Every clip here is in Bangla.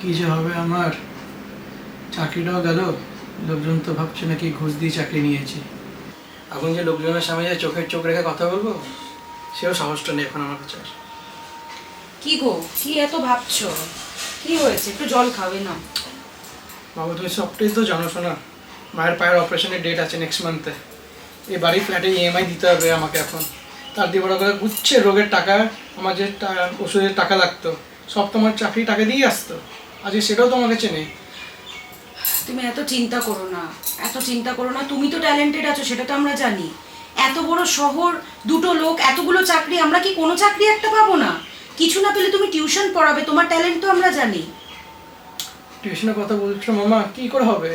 কী যে হবে আমার? চাকরিটাও গেল। লোকজন তো ভাবছে নাকি ঘুষ দিয়ে চাকরি নিয়েছি। এখন যে লোকজনের সামনে যে চোখের চোখ রেখে কথা বলব সেও সাহসটা নেই এখন আমার কাছে। কি গো? কি এত ভাবছ? কি হয়েছে? একটু জল খাবে না বাবা তুমি সবটাই তো জানো শোনা মায়ের পায়ের অপারেশনের ডেট আছে নেক্সট মান্থে এই বাড়ির ফ্ল্যাটে ইএমআই দিতে হবে আমাকে এখন। তার দিয়ে বড় করে গুচ্ছে রোগের টাকা আমার যে ওষুধের টাকা লাগতো। সব তোমার চাকরি টাকা দিয়ে আসতো। আজকে সেটাও তোমাকে চেনে। তুমি এত চিন্তা করো না এত চিন্তা করো না। তুমি তো ট্যালেন্টেড আছো সেটা তো আমরা জানি। এত বড় শহর দুটো লোক এতগুলো চাকরি আমরা কি কোনো চাকরি একটা পাবো না? কিছু না পেলে তুমি টিউশন পড়াবে তোমার ট্যালেন্ট তো আমরা জানি। টিউশনের কথা বলছো মামা কী করে হবে?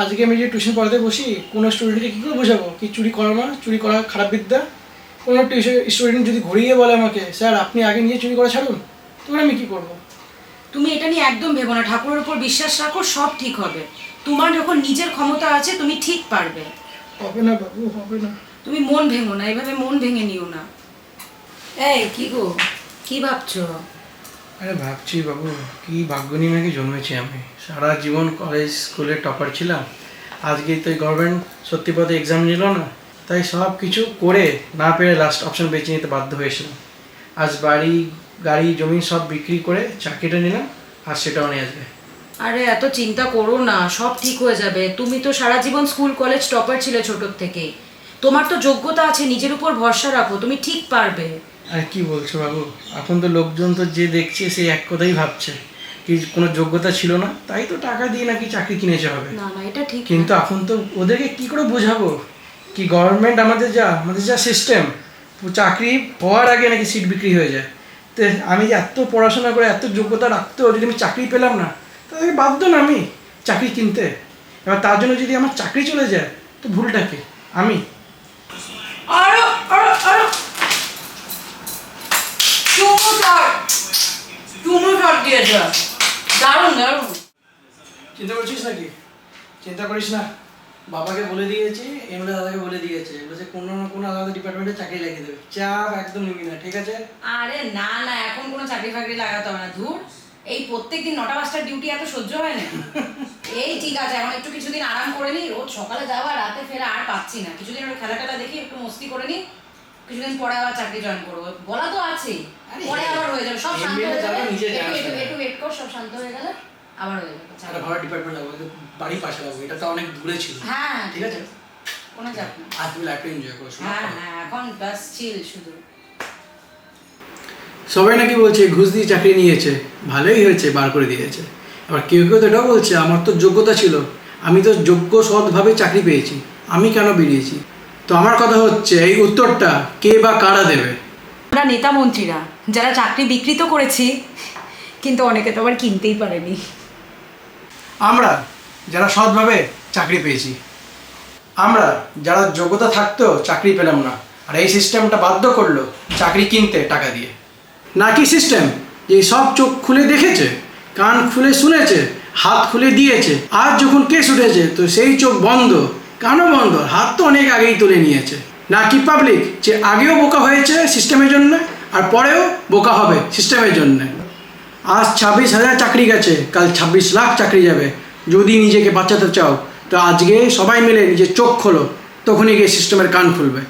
আজকে আমি যে টিউশন পড়াতে বসি কোনো স্টুডেন্টকে কী করে বোঝাবো? কি চুরি করা মা? চুরি করা খারাপ বিদ্যা? কোনো টিউশন স্টুডেন্ট যদি ঘুরিয়ে বলে আমাকে স্যার আপনি আগে নিয়ে চুরি করা ছাড়ুন? তখন আমি কী করব? তুমি এটা নিয়ে একদম ভেবো না। ঠাকুরের উপর বিশ্বাস রাখো সব ঠিক হবে। তোমার যখন নিজের ক্ষমতা আছে তুমি ঠিক পারবে। হবে না বাবু হবে না। তুমি মন ভেঙো না এভাবে মন ভেঙে নিও না। এই কি গো? কি ভাবছ? আরে ভাবছি বাবু কি ভাগ্য নিয়ে নাকি জন্মেছি আমি? সারা জীবন কলেজ স্কুলে টপার ছিলাম। আজকে তো গভর্নমেন্ট সত্যি পথে এক্সাম নিল না। তাই সব কিছু করে না পেরে লাস্ট অপশন বেছে নিতে বাধ্য হয়েছিলাম। আজ বাড়ি গাড়ি জমি সব বিক্রি করে চাকরিটা নিলাম আর সেটাও নিয়ে আসবে। আরে এত চিন্তা করো না সব ঠিক হয়ে যাবে। তুমি তো সারা জীবন স্কুল কলেজ টপার ছিলে ছোটোর থেকে। তোমার তো যোগ্যতা আছে নিজের উপর ভরসা রাখো তুমি ঠিক পারবে। আর কি বলছো বাবু? এখন তো লোকজন তো যে দেখছে সে এক কথাই ভাবছে কি কোনো যোগ্যতা ছিল না তাই তো টাকা দিয়ে নাকি চাকরি কিনেছে হবে। না না এটা ঠিক কিন্তু এখন তো ওদেরকে কি করে বোঝাবো? কি গভর্নমেন্ট আমাদের যা আমাদের যা সিস্টেম চাকরি হওয়ার আগে নাকি সিট বিক্রি হয়ে যায়। তো আমি যে এত পড়াশোনা করে এত যোগ্যতা রাখতেও যদি আমি চাকরি পেলাম না তাহলে বাধ্য না আমি চাকরি কিনতে। এবার তার জন্য যদি আমার চাকরি চলে যায় তো ভুলটা কি? আমি। আরও আরও আরও। চুমু শট চুমু শট দিয়েছে। দারুণ দারুণ। চিন্তা করছিস নাকি? চিন্তা করিস না। বাবাকে বলে দিয়েছি এমএলএ দাদাকে বলে দিয়েছে। বলেছে কোনো না কোনো আলাদা ডিপার্টমেন্টে চাকরি লাগিয়ে দেবে। চাপ একদম নিবি না ঠিক আছে? আরে না না এখন কোনো চাকরি ফাকরি লাগাতে হবে না। ধুর এই প্রত্যেকদিন নটা পাঁচটার ডিউটি এত সহ্য হয় না। এই ঠিক আছে এখন একটু কিছুদিন আরাম করে নি। রোজ সকালে যাওয়া রাতে ফেরা আর পাচ্ছি না। কিছুদিন একটু খেলা টেলা দেখি একটু মস্তি করে নি। কিছুদিন পরে আবার চাকরি জয়েন করব। বলা তো আছে পরে আবার হয়ে যাবে। সব শান্ত হয়ে যাবে। একটু ওয়েট কর সব শান্ত হয়ে গেলে। আবার হয়ে একটা। ভালো ডিপার্টমেন্ট লাগবে বাড়ির পাশে লাগবে এটা তো অনেক দূরে ছিল। হ্যাঁ ঠিক আছে? কোনো চাপ না আর তুমি লাইফটা এনজয় করো হ্যাঁ হ্যাঁ এখন বাস চিল শুধু। সবাই নাকি বলছে ঘুষ দিয়ে চাকরি নিয়েছে। ভালোই হয়েছে বার করে দিয়েছে। আবার কেউ কেউ তো এটাও বলছে আমার তো যোগ্যতা ছিল। আমি তো যোগ্য সৎভাবে চাকরি পেয়েছি। আমি কেন বেরিয়েছি? তো আমার কথা হচ্ছে এই উত্তরটা কে বা কারা দেবে? আমরা নেতা মন্ত্রীরা যারা চাকরি বিকৃত করেছি কিন্তু অনেকে তো আবার কিনতেই পারেনি। আমরা যারা সৎভাবে চাকরি পেয়েছি, আমরা যারা যোগ্যতা থাকতেও চাকরি পেলাম না, আর এই সিস্টেমটা বাধ্য করল চাকরি কিনতে টাকা দিয়ে। নাকি সিস্টেম যে সব চোখ খুলে দেখেছে, কান খুলে শুনেছে, হাত খুলে দিয়েছে, আর যখন কেস উঠেছে, তো সেই চোখ বন্ধ, কানও বন্ধ হাত তো অনেক আগেই তুলে নিয়েছে। নাকি পাবলিক যে আগেও বোকা হয়েছে সিস্টেমের জন্য, আর পরেও বোকা হবে সিস্টেমের জন্য। আজ ছাব্বিশ হাজার চাকরি গেছে, কাল ছাব্বিশ লাখ চাকরি যাবে। যদি নিজেকে বাঁচাতে চাও, তো আজকে সবাই মিলে নিজের চোখ খোলো, তখনই গিয়ে সিস্টেমের কান খুলবে।